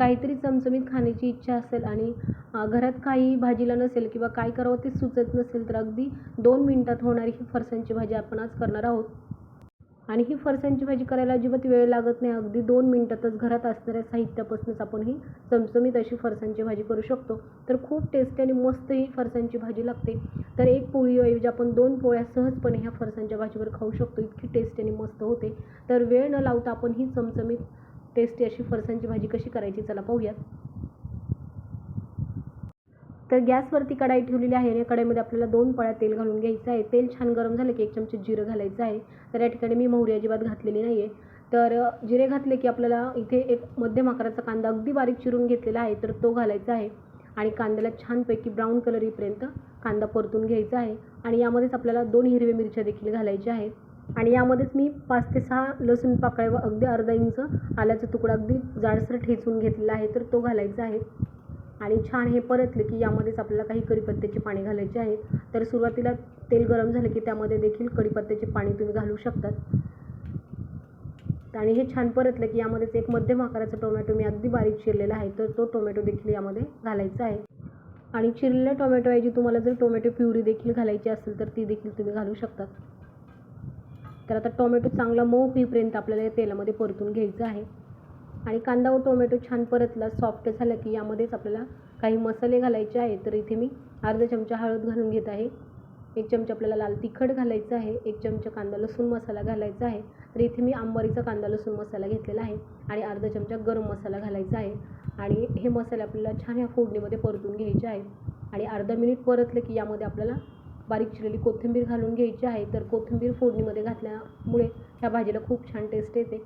काहीतरी चमचमीत खाण्याची इच्छा असेल आणि घरात काही भाजीला नसेल किंवा काय करावं ते सुचत नसेल तर अगदी दोन मिनटात होणारी ही फरसाणची भाजी आपण आज करणार आहोत. आणि ही फरसाणची भाजी करायला अजिबात वेळ लागत नाही. अगदी दोन मिनटातच घरात असणाऱ्या साहित्यापासूनच आपण ही चमचमीत अशी फरसाणची भाजी करू शकतो. तर खूप टेस्टी आणि मस्त ही फरसाणची भाजी लागते. तर एक पोळीऐवजी आपण दोन पोळ्या सहजपणे ह्या फरसाणच्या भाजीवर खाऊ शकतो. इतकी टेस्टी आणि मस्त होते. तर वेळ न लावता आपण ही चमचमीत टेस्टी अशी फरसांची भाजी कशी करायची चला पाहूयात. तर गॅसवरती कढाई ठेवलेली आहे आणि या कढाईमध्ये आपल्याला दोन पळ्या तेल घालून घ्यायचं आहे. तेल छान गरम झालं की एक चमचे जिरं घालायचं आहे. तर या ठिकाणी मी मोहरी अजिबात घातलेली नाही आहे तर जिरे घातले की आपल्याला इथे एक मध्यम आकाराचा कांदा अगदी बारीक चिरून घेतलेला आहे तर तो घालायचा आहे. आणि कांद्याला छानपैकी ब्राऊन कलर येईपर्यंत कांदा परतून घ्यायचा आहे. आणि यामध्येच आपल्याला दोन हिरव्या मिरच्या देखील घालायच्या आहेत. आणि यामध्येच मी पाच ते सहा लसूण पाकळ्या व अगदी अर्धा इंच आल्याचा तुकडा अगदी जाडसर ठेचून घेतलेला आहे तर तो घालायचा आहे. आणि छान हे परतले की यामध्येच आपल्याला काही कढीपत्त्याचे पाणी घालायचे आहेत. तर सुरुवातीला तेल गरम झालं की त्यामध्ये देखील कढीपत्त्याचे पाणी तुम्ही घालू शकतात. आणि हे छान परतलं की यामध्येच एक मध्यम आकाराचा टोमॅटो मी अगदी बारीक चिरलेला आहे तर तो टोमॅटो देखील यामध्ये घालायचा आहे. आणि चिरलेल्या टोमॅटोऐवजी तुम्हाला जर टोमॅटो प्युरी देखील घालायची असेल तर ती देखील तुम्ही घालू शकतात तर आता टोमॅटो चांगला मऊ होईपर्यंत आपल्याला या तेलामध्ये परतून घ्यायचं आहे. आणि कांदा व टोमॅटो छान परतला सॉफ्ट झाला की यामध्येच आपल्याला काही मसाले घालायचे आहेत. तर इथे मी अर्धा चमचा हळद घालून घेत आहे. एक चमचा आपल्याला लाल तिखट घालायचं आहे. एक चमचा कांदा लसूण मसाला घालायचा आहे. तर इथे मी आंबारीचा कांदा लसूण मसाला घेतलेला आहे आणि अर्धा चमचा गरम मसाला घालायचा आहे. आणि हे मसाले आपल्याला छान ह्या फोडणीमध्ये परतून घ्यायचे आहे आणि अर्धा मिनिट परतलं की यामध्ये आपल्याला बारीक चिरलेली कोथिंबीर घालून घ्यायची आहे. तर कोथिंबीर फोडणीमध्ये घातल्यामुळे ह्या भाजीला खूप छान टेस्ट येते.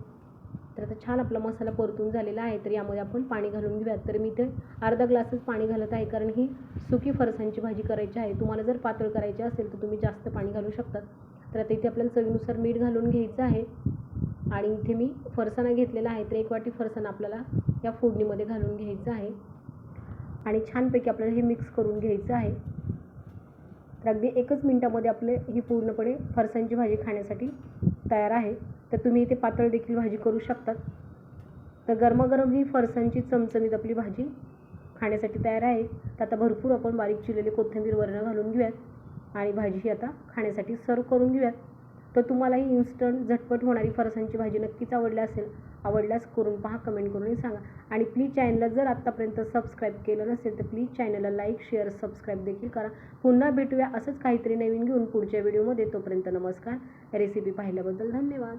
तर आता छान आपला मसाला परतून झालेला आहे. तर यामध्ये आपण पाणी घालून घेऊयात. तर मी इथे अर्धा ग्लासच पाणी घालत आहे. कारण ही सुकी फरसांची भाजी करायची आहे. तुम्हाला जर पातळ करायची असेल तर तुम्ही जास्त पाणी घालू शकतात तर आता इथे आपल्याला चवीनुसार मीठ घालून घ्यायचं आहे. आणि इथे मी फरसाणा घेतलेला आहे. तर एक वाटी फरसाणा आपल्याला या फोडणीमध्ये घालून घ्यायचं आहे. आणि छानपैकी आपल्याला हे मिक्स करून घ्यायचं आहे. तर अगदी एकच मिनटामध्ये आपले ही पूर्णपणे फरसांची भाजी खाण्यासाठी तयार आहे. तर तुम्ही इथे पातळ देखील भाजी करू शकतात. तर गरमागरम ही फरसांची चमचमीत आपली भाजी खाण्यासाठी तयार आहे. तर आता भरपूर आपण बारीक चिरलेले कोथिंबीर वरणं घालून घेऊयात आणि भाजी ही आता खाण्यासाठी सर्व करून घेऊयात. तर तुम्हाला ही इन्स्टंट झटपट होणारी फरसांची भाजी नक्कीच आवडली असेल आवडल्यास करून पहा कमेंट करूनही सांगा. आणि प्लीज चॅनलला जर आत्तापर्यंत सबस्क्राईब केलं नसेल तर प्लीज चॅनलला लाईक शेअर सबस्क्राईब देखील करा. पुन्हा भेटूया असंच काहीतरी नवीन घेऊन पुढच्या व्हिडिओमध्ये तोपर्यंत नमस्कार. रेसिपी पाहिल्याबद्दल धन्यवाद.